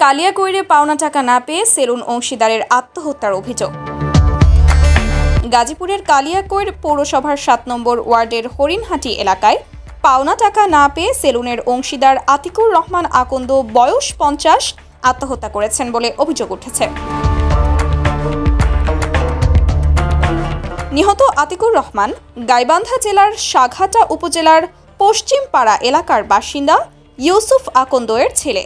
কালিয়াকৈরে পাওনা টাকা না পেয়ে সেলুন অংশীদারের আত্মহত্যার অভিযোগ। গাজীপুরের কালিয়াকৈর পৌরসভার সাত নম্বর ওয়ার্ডের হরিণহাটি এলাকায় পাওনা টাকা না পেয়ে সেলুনের অংশীদার আতিকুর রহমান আকন্দ বয়স পঞ্চাশ আত্মহত্যা করেছেন বলে অভিযোগ উঠেছে। নিহত আতিকুর রহমান গাইবান্ধা জেলার সাঘাটা উপজেলার পশ্চিমপাড়া এলাকার বাসিন্দা ইউসুফ আকন্দয়ের ছেলে।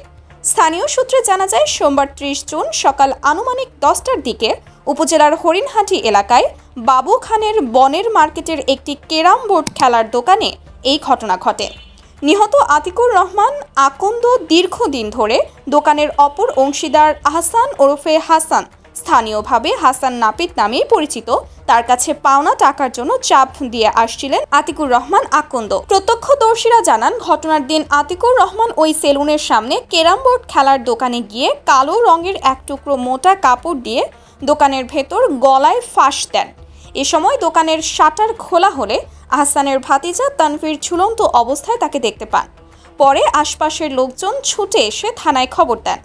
স্থানীয় সূত্রে জানা যায়, সোমবার ত্রিশ জুন সকাল আনুমানিক দশটার দিকে উপজেলার হরিণহাটি এলাকায় বাবু খানের বনের মার্কেটের একটি কেরাম বোর্ড খেলার দোকানে এই ঘটনা ঘটে। নিহত আতিকুর রহমান, আকন্দ দীর্ঘদিন ধরে দোকানের অপর অংশীদার আহসান ওরফে হাসান স্থানীয়ভাবে হাসান নাপিত নামেই পরিচিত তার কাছে পাওনা টাকার জন্য চাপ দিয়ে আসছিলেন আতিকুর রহমান আকন্দ। প্রত্যক্ষদর্শীরা জানান, ঘটনার দিন আতিকুর রহমান ওই সেলুনের সামনে কেরাম বোর্ড খেলার দোকানে গিয়ে কালো রঙের এক টুকরো মোটা কাপড় দিয়ে দোকানের ভেতর গলায় ফাঁস দেন। এ সময় দোকানের শাটার খোলা হলে আহসানের ভাতিজা তানভীর ঝুলন্ত অবস্থায় তাকে দেখতে পান। পরে আশপাশের লোকজন ছুটে এসে থানায় খবর দেন।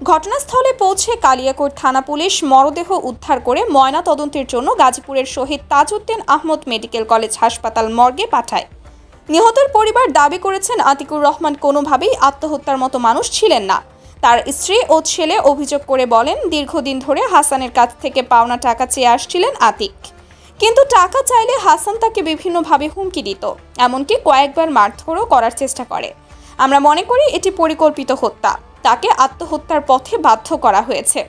ঘটনাস্থলে পৌঁছে কালিয়াকোট থানা পুলিশ মরদেহ উদ্ধার করে ময়না তদন্তের জন্য গাজীপুরের শহীদ তাজউদ্দিন আহমদ মেডিকেল কলেজ হাসপাতাল মর্গে পাঠায়। নিহতের পরিবার দাবি করেছেন, আতিকুর রহমান কোনোভাবেই আত্মহত্যার মতো মানুষ ছিলেন না। তার স্ত্রী ও ছেলে অভিযোগ করে বলেন, দীর্ঘদিন ধরে হাসানের কাছ থেকে পাওনা টাকা চেয়ে আসছিলেন আতিক। কিন্তু টাকা চাইলে হাসান তাকে বিভিন্নভাবে হুমকি দিত, এমনকি কয়েকবার মারধরও করার চেষ্টা করে। আমরা মনে করি এটি পরিকল্পিত হত্যা। তাকে আত্মহত্যার পথে বাধ্য করা হয়েছে।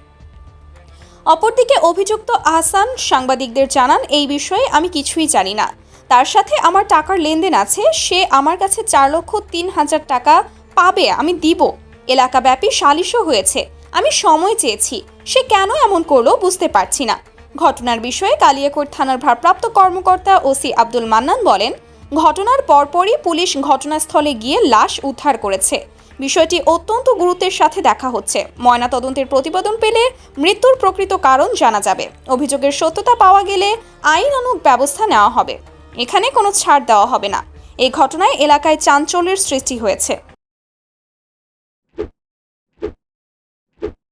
অপরদিকে অভিযুক্ত আহসান সাংবাদিকদের জানান, এই বিষয়ে আমি কিছুই জানি না। তার সাথে আমার টাকার লেনদেন আছে। সে আমার কাছে চার লক্ষ তিন হাজার টাকা পাবে, আমি দিব। এলাকাব্যাপী সালিশও হয়েছে। আমি সময় চেয়েছি। সে কেন এমন করল বুঝতে পারছি না। ঘটনার বিষয়ে কালিয়াকোট থানার ভারপ্রাপ্ত কর্মকর্তা ওসি আব্দুল মান্নান বলেন, ঘটনার পরপরই পুলিশ ঘটনাস্থলে গিয়ে লাশ উদ্ধার করেছে। বিষয়টি অত্যন্ত গুরুত্বের সাথে দেখা হচ্ছে। ময়নাতদন্তের প্রতিবেদন পেলে মৃত্যুর প্রকৃত কারণ জানা যাবে। অভিযোগের সত্যতা পাওয়া গেলে আইনানুগ ব্যবস্থা নেওয়া হবে। এখানে কোনো ছাড় দেওয়া হবে না। এই ঘটনায় এলাকায় চাঞ্চল্যের সৃষ্টি হয়েছে।